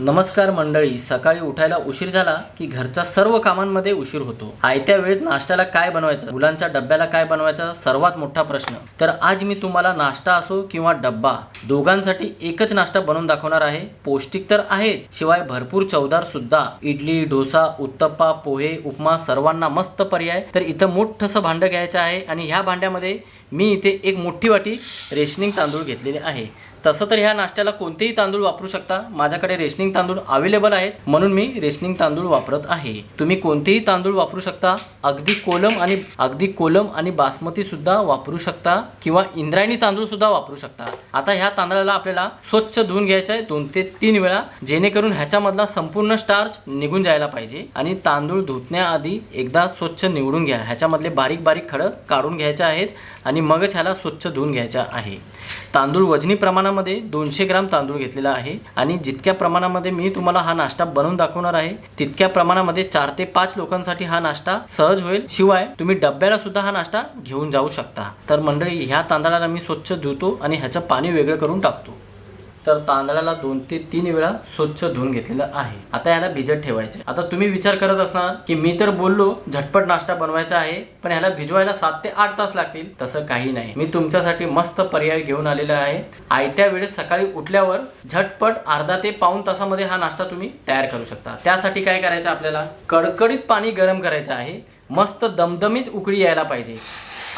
नमस्कार मंडळी सकाळी उठायला उशीर झाला की घरच्या सर्व कामांमध्ये उशीर होतो. आयत्या वेळेत नाश्त्याला काय बनवायचं? मुलांच्या डब्याला काय बनवायचा? सर्वात मोठा प्रश्न. तर आज मी तुम्हाला नाश्ता असो किंवा डब्बा दोघांसाठी एकच नाश्ता बनवून दाखवणार आहे. पौष्टिक तर आहेच शिवाय भरपूर चवदार सुद्धा. इडली डोसा उत्तप्पा पोहे उपमा सर्वांना मस्त पर्याय. तर इथं मोठंसं भांडं घ्यायचं आहे आणि ह्या भांड्यामध्ये मी इथे एक मोठी वाटी रेशनिंग तांदूळ घेतलेले आहे. तसं तर ह्या नाश्त्याला कोणतेही तांदूळ वापरू शकता. माझ्याकडे रेशनिंग तांदूळ अवेलेबल आहेत म्हणून मी रेशनिंग तांदूळ वापरत आहे. तुम्ही कोणतेही तांदूळ वापरू शकता. अगदी कोलम आणि अगदी कोलम आणि बासमती सुद्धा वापरू शकता किंवा इंद्रायणी तांदूळ सुद्धा वापरू शकता. आता ह्या तांदळाला आपल्याला स्वच्छ धुवून घ्यायचं आहे दोन ते तीन वेळा जेणेकरून ह्याच्यामधला संपूर्ण स्टार्च निघून जायला पाहिजे आणि तांदूळ धुतण्याआधी एकदा स्वच्छ निवडून घ्या. ह्याच्यामधले बारीक बारीक खडं काढून घ्यायचे आहेत आणि मगच ह्याला स्वच्छ धुवून घ्यायचा आहे. तांदूळ वजनी प्रमाणामध्ये दोनशे ग्राम तांदूळ घेतलेला आहे आणि जितक्या प्रमाणामध्ये मी तुम्हाला हा नाश्ता बनवून दाखवणार आहे तितक्या प्रमाणामध्ये चार ते पाच लोकांसाठी हा नाश्ता सहज होईल. शिवाय तुम्ही डब्याला सुद्धा हा नाश्ता घेऊन जाऊ शकता. तर मंडळी ह्या तांदळाला मी स्वच्छ धुतो आणि ह्याचं पाणी वेगळं करून टाकतो. तर तांदळाला दोन ते तीन वेळा स्वच्छ धुवून घेतलेलं आहे. आता याला भिजत ठेवायचे. आता तुम्ही विचार करत असणार की मी तर बोललो झटपट नाश्ता बनवायचा आहे पण ह्याला भिजवायला सात ते आठ तास लागतील. तसं काही नाही. मी तुमच्यासाठी मस्त पर्याय घेऊन आलेला आहे. आयत्या वेळेस सकाळी उठल्यावर झटपट अर्धा ते पाऊन तासामध्ये हा नाश्ता तुम्ही तयार करू शकता. त्यासाठी काय करायचं आपल्याला? कडकडीत पाणी गरम करायचं आहे. मस्त दमदमीत उकळी यायला पाहिजे.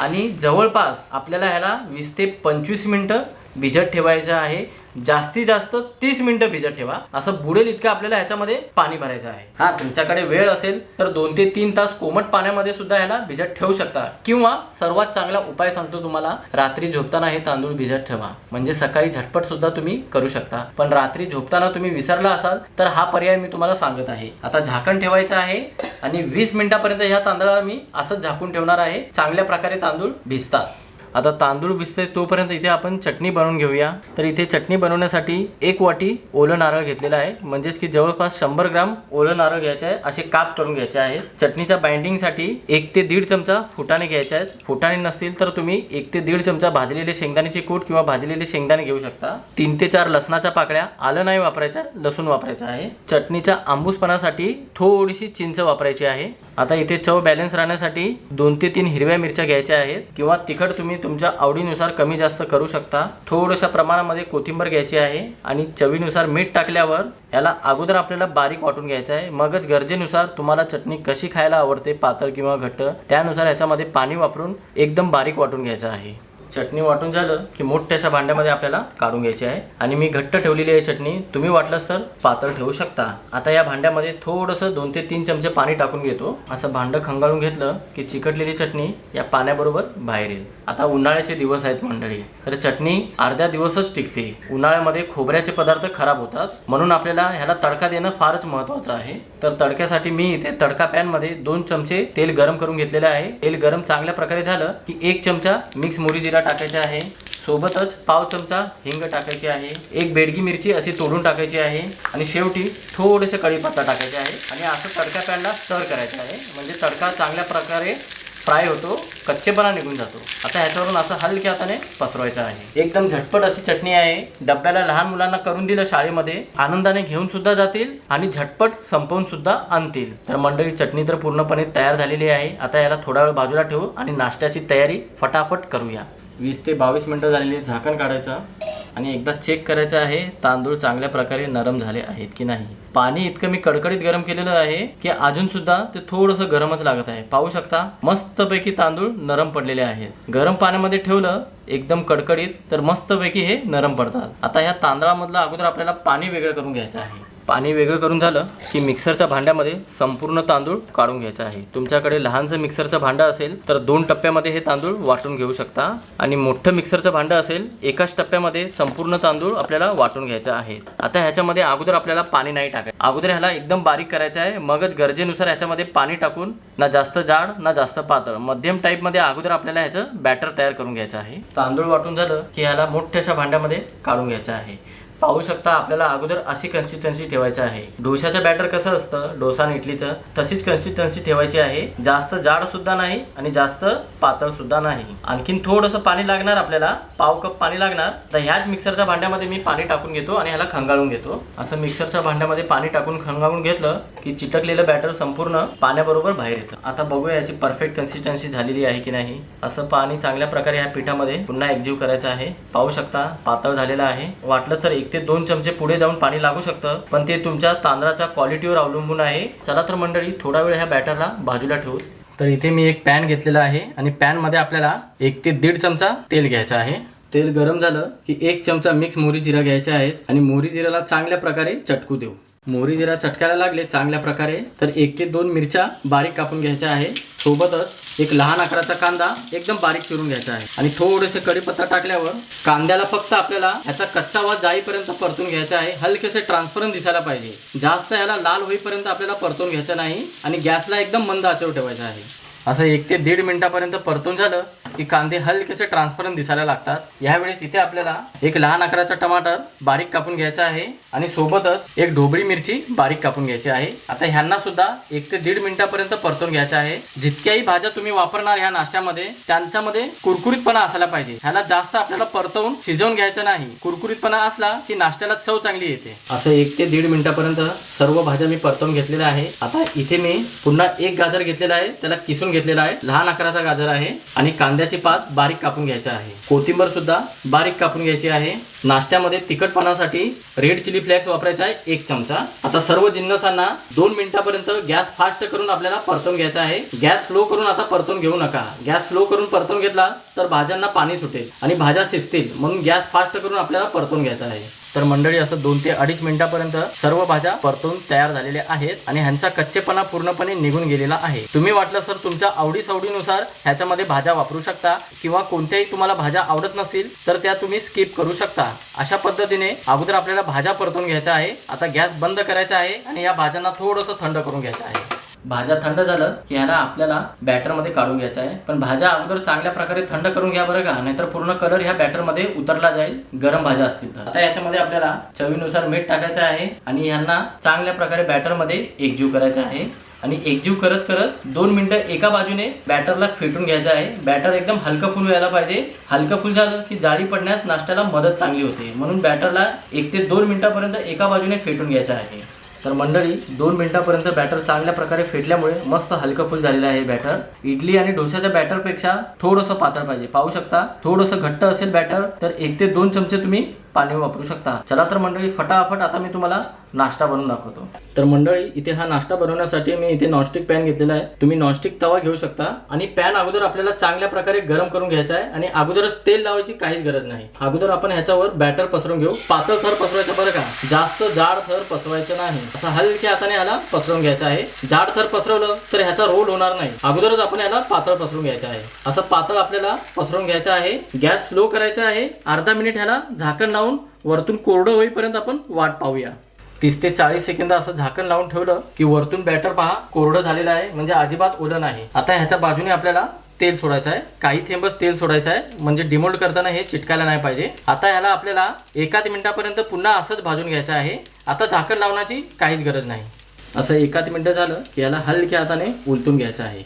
आणि जवळपास आपल्याला ह्याला वीस ते पंचवीस मिनटं भिजत ठेवायचं आहे. जास्तीत जास्त तीस मिनिटं भिजत ठेवा. असं बुडेल इतकं आपल्याला ह्याच्यामध्ये पाणी भरायचं आहे. हा तुमच्याकडे वेळ असेल तर दोन ते तीन तास कोमट पाण्यामध्ये सुद्धा ह्याला भिजत ठेवू शकता. किंवा सर्वात चांगला उपाय सांगतो तुम्हाला रात्री झोपताना हे तांदूळ भिजत ठेवा. म्हणजे सकाळी झटपट सुद्धा तुम्ही करू शकता. पण रात्री झोपताना तुम्ही विसरला असाल तर हा पर्याय मी तुम्हाला सांगत आहे. आता झाकण ठेवायचं आहे आणि वीस मिनिटापर्यंत ह्या तांदळाला मी असंच झाकून ठेवणार आहे. चांगल्या प्रकारे तांदूळ भिजतात. आता तांदूळ भिजते तोपर्यंत इथे आपण चटणी बनवून घेऊया. तर इथे चटणी बनवण्यासाठी एक वाटी ओलं नारळ घेतलेला आहे. म्हणजेच की जवळपास शंभर ग्राम ओलं नारळ घ्यायचे आहे असे काप करून घ्यायचे आहे चटणीच्या बाइंडिंगसाठी एक ते दीड चमचा फुटाणे घ्यायचे आहेत. फुटाणे नसतील तर तुम्ही एक ते दीड चमचा भाजलेले शेंगदाण्याची कूट किंवा भाजलेले शेंगदाणे घेऊ शकता. तीन ते चार लसणाच्या पाकळ्या आलं नाही वापरायच्या लसूण वापरायचं आहे. चटणीच्या आंबूसपणासाठी थोडीशी चिंच वापरायची आहे. आता इथे चव बॅलन्स राहण्यासाठी दोन ते तीन हिरव्या मिरच्या घ्यायच्या आहेत किंवा तिखट तुम्ही तुमच्या आवडीनुसार कमी जास्त करू शकता. थोड्याशा प्रमाणामध्ये कोथिंबीर घ्यायची आहे आणि चवीनुसार मीठ टाकल्यावर याला अगोदर आपल्याला बारीक वाटून घ्यायचं आहे. मगच गरजेनुसार तुम्हाला चटणी कशी खायला आवडते पातळ किंवा घट्ट त्यानुसार याच्यामध्ये पाणी वापरून एकदम बारीक वाटून घ्यायचं आहे. चटणी वाटून झालं की मोठ्याशा भांड्यामध्ये आपल्याला काढून घ्यायची आहे. आणि मी घट्ट ठेवलेली आहे चटणी. तुम्ही वाटलंच तर पातळ ठेवू शकता. आता या भांड्यामध्ये थोडंसं दोन ते तीन चमचे पाणी टाकून घेतो. असं भांडं खंगाळून घेतलं की चिकटलेली चटणी या पाण्याबरोबर बाहेर येईल. आता उन्हाळ्याचे दिवस आहेत मंडळी. तर चटणी अर्ध्या दिवसच टिकते. उन्हाळ्यामध्ये खोबऱ्याचे पदार्थ खराब होतात. म्हणून आपल्याला ह्याला तडका देणं फारच महत्त्वाचं आहे. तर तडक्यासाठी मी इथे तडका पॅनमध्ये दोन चमचे तेल गरम करून घेतलेले आहे. तेल गरम चांगल्या प्रकारे झालं की एक चमचा मिक्स मोरी जिरा टाकायचा आहे. सोबतच पाव चमचा हिंग टाकायची आहे. एक बेडगी मिरची अशी तोडून टाकायची आहे आणि शेवटी थोडेसे कढीपत्ता टाकायचे आहे. आणि असं तडका पॅनला स्टर करायचं आहे. म्हणजे तडका चांगल्या प्रकारे फ्राय होतो कच्चेपणा निघून जातो. आता ह्याच्यावरून असं हलक्या हाताने पसरवायचं आहे. एकदम झटपट अशी चटणी आहे. डब्याला लहान मुलांना करून दिलं शाळेमध्ये. आनंदाने घेऊन सुद्धा जातील आणि झटपट संपवून सुद्धा आणतील. तर मंडळी चटणी तर पूर्णपणे तयार झालेली आहे. आता याला थोडा वेळ बाजूला ठेवू आणि नाश्त्याची तयारी फटाफट करूया. वीस ते बावीस मिनटं झालेली झाकण काढायचं आणि एकदा चेक करायचं आहे तांदूळ चांगल्या प्रकारे नरम झाले आहेत की नाही. पाणी इतकं मी कडकडीत गरम केलेलं आहे की अजून सुद्धा ते थोडंसं गरमच लागत आहे. पाहू शकता मस्तपैकी तांदूळ नरम पडलेले आहेत. गरम पाण्यामध्ये ठेवलं एकदम कडकडीत तर मस्तपैकी हे नरम पडतात. आता ह्या तांदळामधलं अगोदर आपल्याला पाणी वेगळं करून घ्यायचं आहे. पाणी वेगळं करून झालं की मिक्सरच्या भांड्यामध्ये संपूर्ण तांदूळ काढून घ्यायचं आहे. तुमच्याकडे लहानचं मिक्सरचं भांडं असेल तर दोन टप्प्यामध्ये हे तांदूळ वाटून घेऊ शकता आणि मोठं मिक्सरचं भांडं असेल एकाच टप्प्यामध्ये संपूर्ण तांदूळ आपल्याला वाटून घ्यायचं आहे. आता ह्याच्यामध्ये अगोदर आपल्याला पाणी नाही टाकायचं. अगोदर ह्याला एकदम बारीक करायचं आहे. मगच गरजेनुसार ह्याच्यामध्ये पाणी टाकून ना जास्त जाड ना जास्त पातळ मध्यम टाईपमध्ये अगोदर आपल्याला ह्याचं बॅटर तयार करून घ्यायचं आहे. तांदूळ वाटून झालं की ह्याला मोठ्याशा भांड्यामध्ये काढून घ्यायचं आहे. पाहू शकता आपल्याला अगोदर अशी कन्सिस्टन्सी ठेवायची आहे. डोशाचं बॅटर कसं असतं? डोसा आणि इडलीचं. तशीच कन्सिस्टन्सी ठेवायची आहे. जास्त जाड सुद्धा नाही आणि जास्त पातळ सुद्धा नाही. आणखीन थोडंसं पाणी लागणार आपल्याला. पाव कप पाणी लागणार. तर ह्याच मिक्सरच्या भांड्यामध्ये मी पाणी टाकून घेतो आणि ह्याला खंगाळून घेतो. असं मिक्सरच्या भांड्यामध्ये पाणी टाकून खंगाळून घेतलं की चिटकलेलं बॅटर संपूर्ण पाण्याबरोबर बाहेर येतं. आता बघूया याची परफेक्ट कन्सिस्टन्सी झालेली आहे की नाही. असं पाणी चांगल्या प्रकारे ह्या पिठामध्ये पुन्हा एकजीव करायचं आहे. पाहू शकता पातळ झालेलं आहे. वाटलं तर एक ते दोन चमचे पुढे जाऊन पाणी लागू शकतं. पण ते तुमच्या तांदळाच्या क्वालिटीवर अवलंबून आहे. चला तर मंडळी थोडा वेळ ह्या बॅटरला बाजूला ठेवू. तर इथे मी एक पॅन घेतलेला आहे आणि पॅनमध्ये आपल्याला एक ते दीड चमचा तेल घ्यायचं आहे. तेल गरम झालं की एक चमचा मिक्स मोहरी जिरा घ्यायचा आहे आणि मोहरी जिराला चांगल्या प्रकारे चटकू देऊ. मोहरी जिरा चटकायला लागले चांगल्या प्रकारे तर एक ते दोन मिरच्या बारीक कापून घ्यायच्या आहे सोबतच एक लहान आकाराचा कांदा एकदम बारीक चिरून घ्यायचा आहे. आणि थोडेसे कढीपत्ता टाकल्यावर कांद्याला फक्त आपल्याला याचा कच्चा वास जाईपर्यंत परतून घ्यायचा आहे. हलकेसे ट्रान्सपरंट दिसायला पाहिजे. जास्त याला लाल होईपर्यंत आपल्याला परतून घ्यायचं नाही आणि गॅसला एकदम मंद आचेवर ठेवायचा आहे. असं एक ते दीड मिनिटापर्यंत परतून झालं की कांदे हलकेसे ट्रान्सपरंट दिसायला लागतात. यावेळेस इथे आपल्याला एक लहान आकाराचा टमाटर बारीक कापून घ्यायचा आहे आणि सोबतच एक ढोबळी मिरची बारीक कापून घ्यायची आहे. आता ह्यांना सुद्धा एक ते दीड मिनिटापर्यंत परतून घ्यायचं आहे. जितक्याही भाज्या तुम्ही वापरणार ह्या नाश्त्यामध्ये त्यांच्यामध्ये कुरकुरीतपणा असायला पाहिजे. ह्याला जास्त आपल्याला परतवून शिजवून घ्यायचं नाही. कुरकुरीतपणा असला की नाश्त्याला चव चांगली येते. असं एक ते दीड मिनिटापर्यंत सर्व भाज्या मी परतवून घेतलेल्या आहे. आता इथे मी पुन्हा एक गाजर घेतलेला आहे. त्याला किसून घेतलेला आहे. लहान आकाराचा गाजर आहे आणि कांद्याची पात बारीक कापून घ्यायचा आहे. कोथिंबर सुद्धा बारीक कापून घ्यायची आहे. नाश्त्यामध्ये तिखटपणासाठी रेड चिली फ्लेक्स वापरायचा आहे एक चमचा. आता सर्व जिन्नसांना दोन मिनिटापर्यंत गॅस फास्ट करून आपल्याला परतून घ्यायचा आहे. गॅस स्लो करून आता परतून घेऊ नका. गॅस स्लो करून परतून घेतला तर भाज्यांना पाणी सुटेल आणि भाज्या शिजतील म्हणून गॅस फास्ट करून आपल्याला परतून घ्यायचा आहे. तर मंडळी असं दोन ते अडीच मिनिटापर्यंत सर्व भाज्या परतून तयार झालेल्या आहेत आणि ह्यांचा कच्चेपणा पूर्णपणे निघून गेलेला आहे. तुम्ही वाटलं सर तुमच्या आवडी सवडीनुसार ह्याच्यामध्ये भाज्या वापरू शकता किंवा कोणत्याही तुम्हाला भाज्या आवडत नसतील तर त्या तुम्ही स्किप करू शकता. अशा पद्धतीने अगोदर आपल्याला भाज्या परतून घ्यायच्या आहे. आता गॅस बंद करायचा आहे आणि या भाज्यांना थोडंसं थंड करून घ्यायचं आहे. भाज्या थंड झालं की ह्याला आपल्याला बॅटरमध्ये काढून घ्यायचं आहे. पण भाज्या अगोदर चांगल्या प्रकारे थंड करून घ्या बरं का नाहीतर पूर्ण कलर ह्या बॅटरमध्ये उतरला जाईल गरम भाज्या असतील तर. आता याच्यामध्ये आपल्याला चवीनुसार मीठ टाकायचं आहे आणि ह्यांना चांगल्या प्रकारे बॅटरमध्ये एकजीव करायचं आहे. आणि एकजीव करत करत दोन मिनिटं एका बाजूने बॅटरला फेटून घ्यायचं आहे. बॅटर एकदम हलकं फुल व्हायला पाहिजे. हलकं फुल झालं की जाळी पडण्यास नाश्त्याला मदत चांगली होते. म्हणून बॅटरला एक ते दोन मिनिटापर्यंत एका बाजूने फेटून घ्यायचं आहे. तर मंडळी दोन मिनिटापर्यंत बॅटर चांगल्या प्रकारे फेटल्यामुळे मस्त हलकं फुल झालेलं आहे बॅटर इडली आणि डोश्याच्या बॅटरपेक्षा थोडंसं पातळ पाहिजे. पाहू शकता? थोडंसं घट्ट असेल बॅटर तर एक ते दोन चमचे तुम्ही पाणी वापरू शकता. चला तर मंडळी फटाफट आता मी तुम्हाला नाश्ता बनवून दाखवतो. तर मंडळी इथे हा नाश्ता बनवण्यासाठी मी इथे नॉनस्टिक पॅन घेतलेला आहे. तुम्ही नॉनस्टिक तवा घेऊ शकता आणि पॅन अगोदर आपल्याला चांगल्या प्रकारे गरम करून घ्यायचा आहे आणि अगोदरच तेल लावायची काहीच गरज नाही. अगोदर आपण ह्याच्यावर बॅटर पसरून घेऊ. पातळ थर पसरवायचा बरं का? जास्त जाड थर पसरवायचं नाही. असं हलक्या हाताने ह्याला पसरवून घ्यायचा आहे. जाड थर पसरवलं तर ह्याचा रोल होणार नाही. अगोदरच आपण ह्याला पातळ पसरून घ्यायचा आहे. असं पातळ आपल्याला पसरून घ्यायचं आहे. गॅस स्लो करायचा आहे. अर्धा मिनिट ह्याला झाकण लावून वरतून कोरडं होईपर्यंत आपण वाट पाहूया. तीस ते चाळीस सेकंद असं झाकण लावून ठेवलं की वरतून बॅटर पहा कोरडं झालेलं आहे म्हणजे अजिबात ओलं नाही. आता ह्याच्या बाजूने आपल्याला तेल सोडायचं आहे. काही थेंबच तेल सोडायचं आहे म्हणजे डिमोल्ड करताना हे चिटकायला नाही पाहिजे. आता ह्याला आपल्याला एकाच मिनिटापर्यंत पुन्हा असंच भाजून घ्यायचं आहे. आता झाकण लावण्याची काहीच गरज नाही. असं एकाच मिनिटं झालं की याला हलक्या हाताने उलटून घ्यायचं आहे.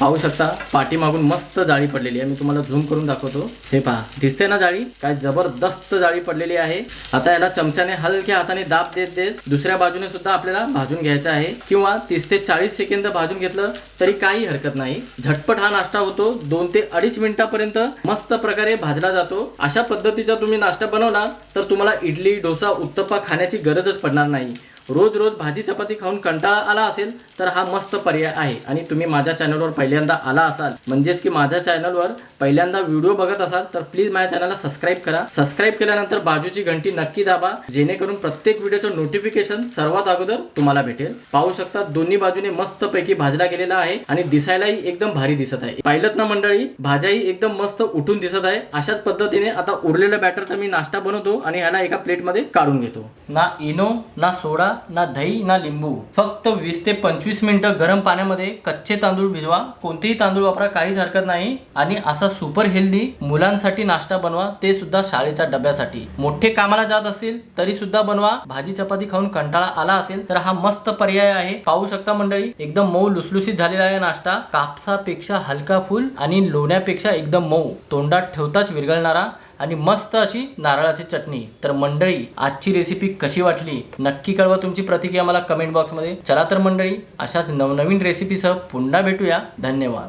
पाहू शकता पाठीमागून मस्त जाळी पडलेली आहे. मी तुम्हाला झूम करून दाखवतो. हे पहा दिसते ना जाळी? काय जबरदस्त जाळी पडलेली आहे. आता याला चमच्याने हलक्या हाताने दाब देत देत दुसऱ्या बाजूने सुद्धा आपल्याला भाजून घ्यायचं आहे. किंवा तीस ते चाळीस सेकंद भाजून घेतलं तरी काही हरकत नाही. झटपट हा नाश्ता होतो. दोन ते अडीच मिनिटापर्यंत मस्त प्रकारे भाजला जातो. अशा पद्धतीचा तुम्ही नाश्ता बनवला तर तुम्हाला इडली डोसा उत्तप्पा खाण्याची गरजच पडणार नाही. रोज रोज भाजी चपाती खाऊन कंटाळा आला असेल तर हा मस्त पर्याय आहे. आणि तुम्ही माझ्या चॅनलवर पहिल्यांदा आला असाल म्हणजेच की माझ्या चॅनलवर पहिल्यांदा व्हिडिओ बघत असाल तर प्लीज माझ्या चॅनलला सबस्क्राईब करा. सबस्क्राईब केल्यानंतर बाजूची घंटी नक्की दाबा जेणेकरून प्रत्येक व्हिडिओचं नोटिफिकेशन सर्वात अगोदर तुम्हाला भेटेल. पाहू शकता दोन्ही बाजूने मस्त पैकी भाजला गेलेला आहे आणि दिसायलाही एकदम भारी दिसत आहे. पाहिलं ना मंडळी भाज्याही एकदम मस्त उठून दिसत आहे. अशाच पद्धतीने आता उरलेल्या बॅटरचा मी नाश्ता बनवतो आणि ह्याला एका प्लेटमध्ये काढून घेतो. ना इनो ना सोडा ना दही ना लिंबू. फक्त वीस ते पंचवीस मिनिटं गरम पाण्यामध्ये कच्चे तांदूळ भिजवा. कोणतेही तांदूळ वापरा काहीच हरकत नाही. आणि असा सुपर हेल्दी मुलांसाठी नाश्ता बनवा ते सुद्धा शाळेच्या डब्यासाठी. मोठे कामाला जात असतील तरी सुद्धा बनवा. भाजी चपाती खाऊन कंटाळा आला असेल तर हा मस्त पर्याय आहे. पाहू शकता मंडळी एकदम मऊ लुसलुसीत झालेला आहे नाश्ता. कापसापेक्षा हलका फुल आणि लोण्यापेक्षा एकदम मऊ. तोंडात ठेवताच विरघळणारा आणि मस्त अशी नारळाची चटणी. तर मंडळी आजची रेसिपी कशी वाटली? नक्की कळवा तुमची प्रतिक्रिया मला कमेंट बॉक्समध्ये चला तर मंडळी अशाच नवनवीन रेसिपीसह पुन्हा भेटूया. धन्यवाद.